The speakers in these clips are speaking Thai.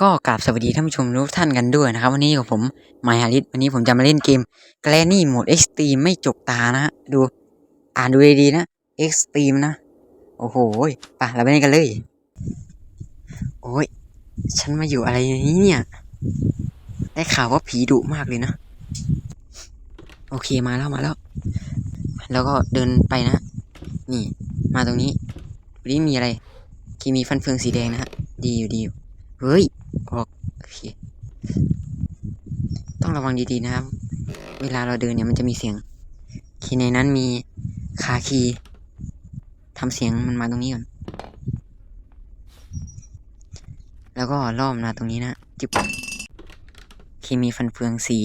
ก็กราบสวัสดีท่านผู้ชมทุกท่านกันด้วยนะครับ วันนี้กับผมไมฮาริสวันนี้ผมจะมาเล่นเกม g r a n n y Mode Extreme ไม่จกตานะฮะดูอ่านดูดีๆนะ Extreme นะ โอ้โหไปเราไปเล่นกันเลย โอ้ย ฉันมาอยู่อะไรนนี้เนี่ย ได้ข่าวว่าผีดุมากเลยนะ โอเคมาแล้วมาแล้ว แล้วก็เดินไปนะ นี่ มาตรงนี้วันนี้มีอะไรคีมีฟันเฟืองสีแดงนะฮะดีอยู่ดีอยู่เฮ้ย โอเค ต้องระวังดีๆนะครับ เวลาเราเดินเนี่ยมันจะมีเสียงคีในนั้นมีคาคีทำเสียงมันมาตรงนี้ก่อน แล้วก็ล้อมมาตรงนี้นะจึบคีมีฟันเฟืองสี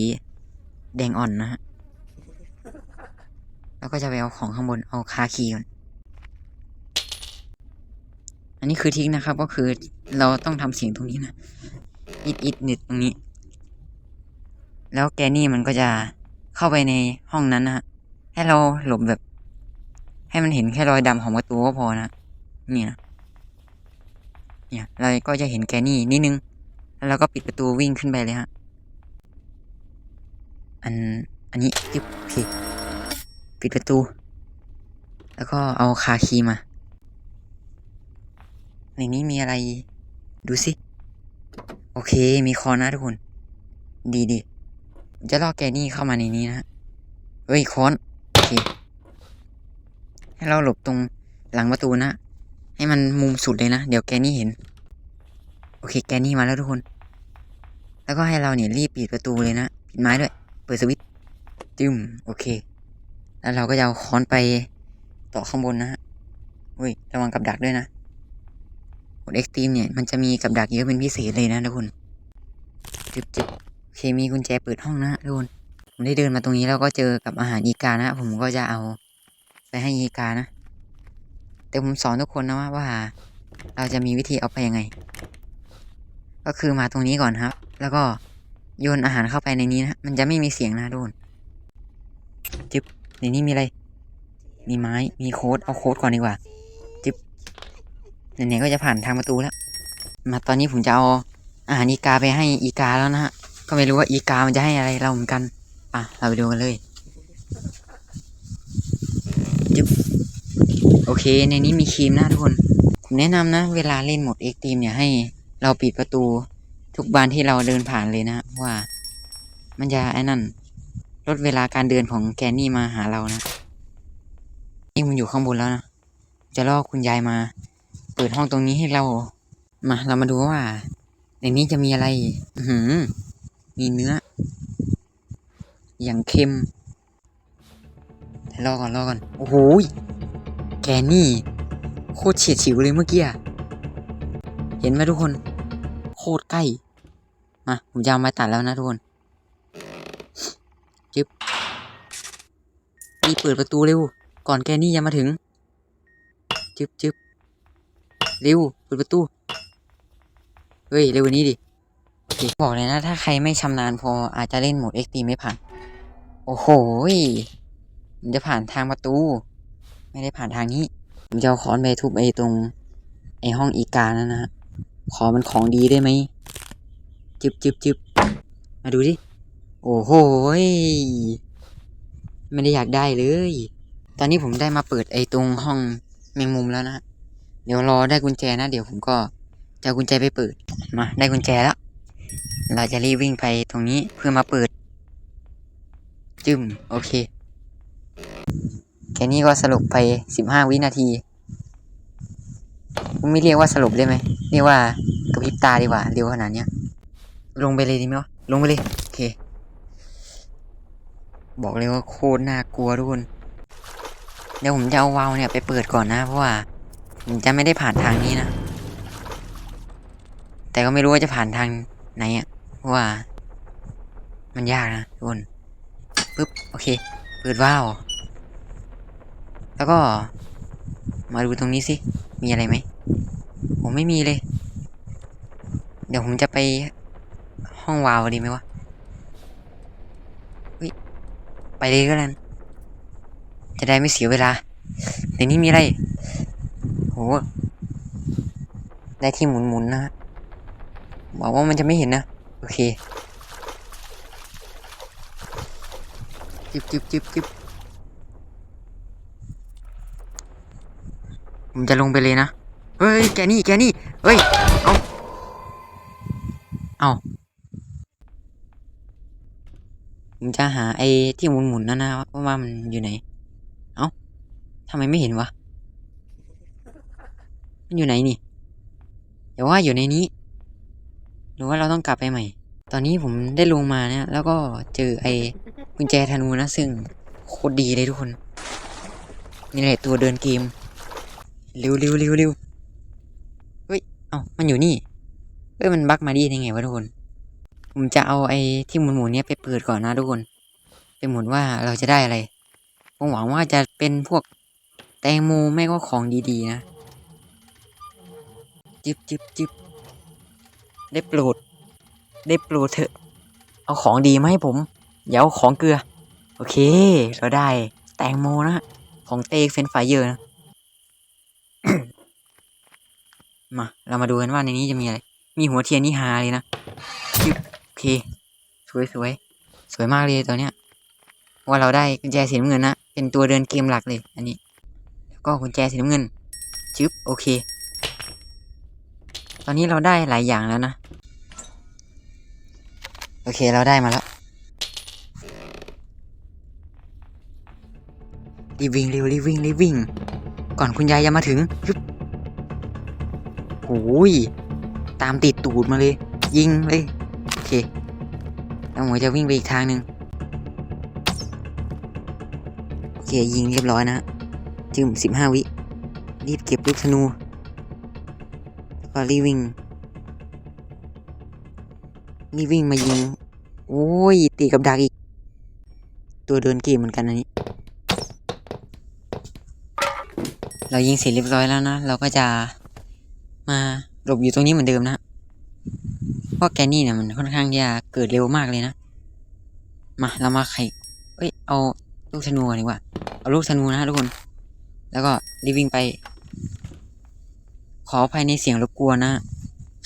แดงอ่อนนะฮะ แล้วก็จะไปเอาของข้างบนเอาคาคีก่อน อันนี้คือทิกนะครับ ก็คือเราต้องทำเสียงตรงนี้นะ อิดอิดนิดตรงนี้ แล้วแกนี่มันก็จะเข้าไปในห้องนั้นนะฮะ ให้เราหลบแบบ ให้มันเห็นแค่รอยดำของประตูก็พอนะ เนี่ย เนี่ย เราก็จะเห็นแกนี่นิดนึง แล้วเราก็ปิดประตูวิ่งขึ้นไปเลยฮะ อัน อันนี้ยึบโอเคปิดประตู แล้วก็เอาคาคีมาในนี้มีอะไร ดูสิ อเค มีคอนะทุกคน ดีดีจะล่อแกนี่เข้ามาในนี้นะเฮ้ยคอนโอเค ให้เราหลบตรงหลังประตูนะ ให้มันมุมสุดเลยนะ เดี๋ยวแกนี่เห็น โอเค แกนี่มาแล้วทุกคน แล้วก็ให้เราเนี่ยรีบปิดประตูเลยนะ ปิดไม้ด้วย เปิดสวิตช์จึมโอเค แล้วเราก็จะเอาค้อนไปต่อข้างบนนะฮะเฮ้ย ระวังกับดักด้วยนะ ดเอ็กซ์ตรีมเนี่ยมันจะมีกับดักเยอะเป็นพิเศษเลยนะทุกคนจึบจึบโอเคมีกุญแจเปิดห้องนะทุกคนผมได้เดินมาตรงนี้แล้วก็เจอกับอาหารอีกานะ ผมก็จะเอาไปให้อีกานะ แต่ผมสอนทุกคนนะว่าว่า เราจะมีวิธีเอาไปยังไง ก็คือมาตรงนี้ก่อนครับ แล้วก็โยนอาหารเข้าไปในนี้นะมันจะไม่มีเสียงนะทุกคนจึบในนี้มีอะไร มีไม้มีโค้ดเอาโค้ดก่อนดีกว่า ไหนๆก็จะผ่านทางประตูแล้ว มาตอนนี้ผมจะเอาอาหารอีกาไปให้อีกาแล้วนะฮะ ก็ไม่รู้ว่าอีกามันจะให้อะไรเราเหมือนกัน อะ เราไปดูกันเลยยึบโอเค ในนี้มีครีมนะทุกคน ผมแนะนำนะ เวลาเล่นหมดเอ็กตีมเนี่ยให้เราปิดประตู ทุกบานที่เราเดินผ่านเลยนะเพราะว่า มันจะไอ้นั่น ลดเวลาการเดินของแกนนี่มาหาเรานะนี่มันอยู่ข้างบนแล้วนะ จะล่อคุณยายมา เปิดห้องตรงนี้ให้เรา มาเรามาดูว่าในนี้จะมีอะไร อือหือมีเนื้อ อย่างเค็มรอก่อนรอก่อน โอ้โหแกนี่ โคตรเฉียดฉิวเลยเมื่อกี้เห็นไหมทุกคน โคตรใกล้ มา ผมจะเอาไม้ตัดแล้วนะทุกคนจึ๊บรีบเปิดประตูเร็ว ก่อนแกนี่จะมาถึงจึ๊บจึ๊บ เร็วเปิดประตู เฮ้ย เร็วนี้ดิโอเคบอกเลยนะ ถ้าใครไม่ชำนาญพออาจจะเล่นโหมด XT ไม่ผ่าน โอ้โหมันจะผ่านทางประตู ไม่ได้ผ่านทางนี้ผมจะเอาค้อนไปทุบไอ้ตรง ไอ้ห้องอีกานั่นนะฮะขอมันของดีได้ไหมจึบจึบจึบมาดูดิ โอ้โหไม่ได้อยากได้เลย ตอนนี้ผมได้มาเปิดไอ้ตรงห้องแมงมุมแล้วนะฮะ เดี๋ยวรอได้กุญแจนะ เดี๋ยวผมก็จะเอากุญแจไปเปิด มา ได้กุญแจแล้ว เราจะรีบวิ่งไปตรงนี้เพื่อมาเปิด จึมโอเค แค่นี้ก็สรุปไปสิบห้าวินาทีไม่เรียกว่าสรุปได้ไหมเรียกว่ากระพริบตาดีกว่าเร็วขนาดเนี้ย ลงไปเลยดีไหมวะ ลงไปเลย โอเค บอกเลยว่าโคตรน่ากลัวทุกคน เดี๋ยวผมจะเอาวาล์วเนี่ยไปเปิดก่อนนะ เพราะว่าผม จะไม่ได้ผ่านทางนี้นะ แต่ก็ไม่รู้ว่าจะผ่านทางไหนอะเพราะว่า มันยากนะทุกคนปึ๊บโอเคเปิดว้าว แล้วก็ มาดูตรงนี้สิ มีอะไรไหม ผมไม่มีเลย เดี๋ยวผมจะไปห้องวาวดีไหมวะเฮ้ยไปเลยก็แล้วจะได้ไม่เสียเวลาในนี้มีอะไร หได้ที่หมุนๆนะฮะหวังว่ามันจะไม่เห็นนะ โอเคจิบจิบจิบจิบผมจะลงไปเลยนะ เฮ้ย แกนี่ แกนี่ เฮ้ย เอาเอาผมจะหาไอ้ที่หมุนๆนั่นนะว่าว่ามันอยู่ไหน เอ้าทำไมไม่เห็นวะ มันอยู่ไหนนี่เดี๋ยวว่าอยู่ในนี้ หรือว่าเราต้องกลับไปใหม่ ตอนนี้ผมได้ลงมาเนี่ยแล้วก็เจอไอ้กุญแจธนูนะ ซึ่งโคตรดีเลยทุกคน นี่แหละตัวเดินเกมเร็วเร็วเร็วเร็วเฮ้ย เอ้า มันอยู่นี่ เอ้ย มันบักมาดีได้ไงวะทุกคน ผมจะเอาไอ้ที่หมุนหมุนเนี้ยไปเปิดก่อนนะทุกคน ไปหมุนว่าเราจะได้อะไร ผมหวังว่าจะเป็นพวกแตงโมไม่ก็ของดีๆนะ จิบจิบจิบได้โปรดได้โปรดเถอะ เอาของดีมาให้ผมอย่าเอาของเกลือ โอเค เราได้แตงโมนะ ของเตกเฟนไฟเยอะนะ มา เรามาดูกันว่าในนี้จะมีอะไร มีหัวเทียนนี่ฮาเลยนะจึ๊บโอเค สวยสวยสวยมากเลยตัวเนี้ย ว่าเราได้กุญแจสีน้ำเงินนะ เป็นตัวเดินเกมหลักเลย อันนี้ แล้วก็กุญแจสีน้ำเงิน จึ๊บ โอเค อนนี้เราได้หลายอย่างแล้วนะ โอเคเราได้มาแล้วรีบวิ่งเร็วรีบวิ่งรีบวิ่ง ก่อนคุณยายจะมาถึงยึบโอ้ยตามติดตูดมาเลย ยิงเลย โอเคแล้วหมวยจะวิ่งไปอีกทางหนึ่งโอเคยิงเรียบร้อยนะจึมสิบห้าวิ รีบเก็บลูกธนู ก็รีวิ่งรีวิ่งมายิง โอ้ย ตีกับดักอีก ตัวเดินเกมเหมือนกันอันนี้ เรายิงเสร็จเรียบร้อยแล้วนะ เราก็จะมาหลบอยู่ตรงนี้เหมือนเดิมนะเพราะแกนี่เนี่ยมันค่อนข้างจะเกิดเร็วมากเลยนะ มาเรามาไขเอ้ย เอาลูกธนูก่อนดีกว่า เอาลูกธนูนะทุกคน แล้วก็รีวิ่งไป ขออภัยในเสียงรบกวนนะ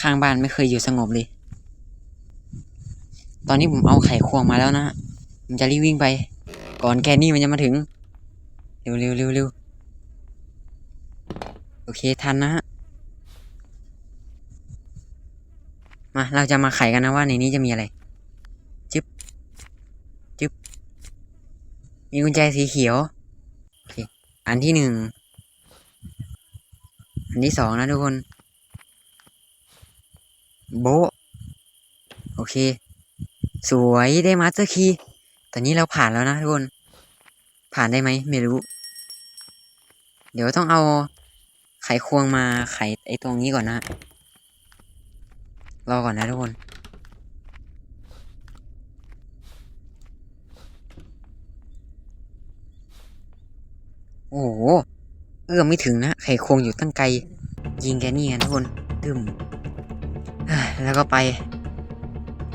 ข้างบ้านไม่เคยอยู่สงบเลย ตอนนี้ผมเอาไขควงมาแล้วนะผมจะรีบวิ่งไป ก่อนแกนี่มันจะมาถึง เร็วเร็วเร็วเร็วโอเคทันนะฮะ มาเราจะมาไขกันนะว่าในนี้จะมีอะไร จึ๊บ จึ๊บ มีกุญแจสีเขียว โอเค อันที่หนึ่ง อันที่สองนะทุกคน โบโอเค สวยได้มาสเตอร์คีย์ตอนนี้เราผ่านแล้วนะทุกคน ผ่านได้ไหมไม่รู้ เดี๋ยวต้องเอาไขควงมาไขไอตรงนี้ก่อนนะรอก่อนนะทุกคน โอ้โห เอื้อมไม่ถึงนะ ไข่ควงอยู่ตั้งไกล ยิงแกนี่กันทุกคนตึมแล้วก็ไป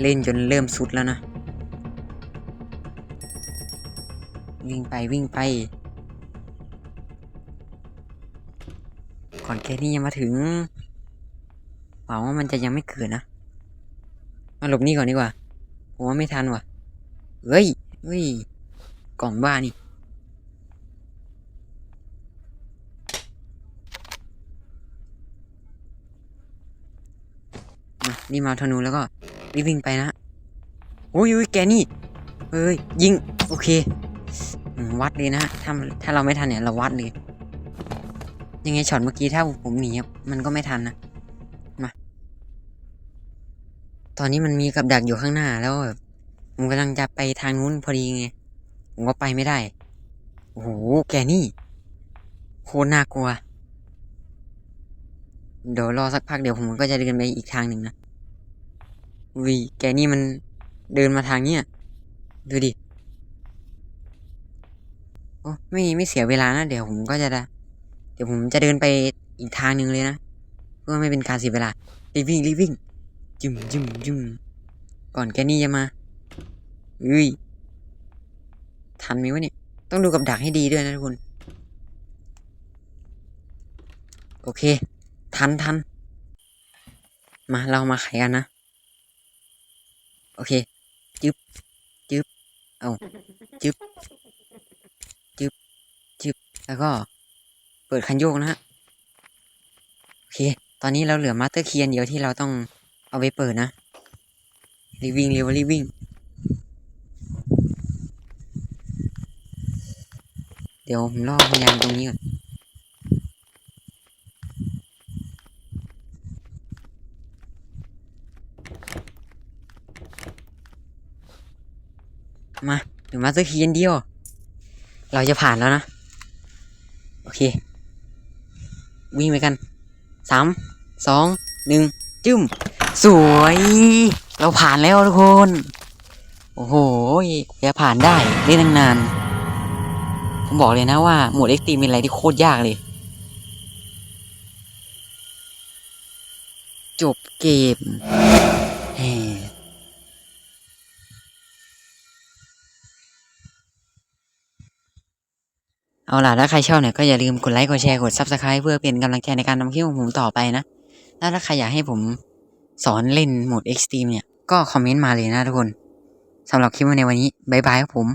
เล่นจนเริ่มสุดแล้วนะ วิ่งไปวิ่งไป ก่อนแกนี่ยังมาถึงหวังว่ามันจะยังไม่เกิดนะ มาหลบนี่ก่อนดีกว่า ผมว่าไม่ทันว่ะ เฮ้ย เฮ้ย กล่องบ้านี่ นี่มาธนูแล้วก็รีบวิ่งไปนะโอ้ยุ้ยแกนี่เฮ้ยยิงโอเควัดเลยนะถ้าถ้าเราไม่ทันเนี่ยเราวัดเลยยังไงช็อตเมื่อกี้ถ้าผมหนีมันก็ไม่ทันนะมาตอนนี้มันมีกับดักอยู่ข้างหน้าแล้วแบบผมกำลังจะไปทางนู้นพอดีไงผมก็ไปไม่ได้โอ้โหแกนี่โคตรน่ากลัวเดี๋ยวรอสักพักเดี๋ยวผมก็จะเดินไปอีกทางหนึ่งนะ วิแกนี่มันเดินมาทางเนี้ยดูดิโอ้ไม่ไม่เสียเวลานะ เดี๋ยวผมก็จะได้เดี๋ยวผมจะเดินไปอีกทางหนึ่งเลยนะ เพื่อไม่เป็นการเสียเวลารีบวิ่งรีบวิ่งจุ่มจุ่มจุ่มก่อนแกนี่จะมาเอ้ยทันไหมวะเนี่ยต้องดูกับดักให้ดีด้วยนะทุกคน โอเค ทันทันมาเรามาไขกันนะ โอเค จึ๊บ จึ๊บ เอาจึ๊บ จึ๊บ จึ๊บ แล้วก็ เปิดคันโยกนะฮะ โอเค ตอนนี้เราเหลือมาสเตอร์เคียนเดียวที่เราต้องเอาไปเปิดนะรีวิ่งเร็วรีวิ่ง เดี๋ยวผมรอพยานตรงนี้ก่อน มาเดี๋ยวมาสเตอร์คีนเดียว เราจะผ่านแล้วนะ โอเค วิ่งไปกันสามสองหนึ่งจึ้ม สวย เราผ่านแล้วทุกคน โอ้โหจะผ่านได้ได้ตั้นานผมบอกเลยนะว่าหมวดเอ็กซ์ตรีมเป็นอะไรที่โคตรยากเลย จบเกม เอาล่ะ ถ้าใครชอบเนี่ยก็อย่าลืมกดไลค์ กดแชร์ กด s u b สไครต์เพื่อเป็นกำลังใจในการทำคลิปของผมต่อไปนะ แล้วถ้าใครอยากให้ผมสอนเล่นโหมด Extreme เนี่ย ก็คอมเมนต์มาเลยนะทุกคนสำหรับคลิปในวันนี้ บ๊ายบายครับผม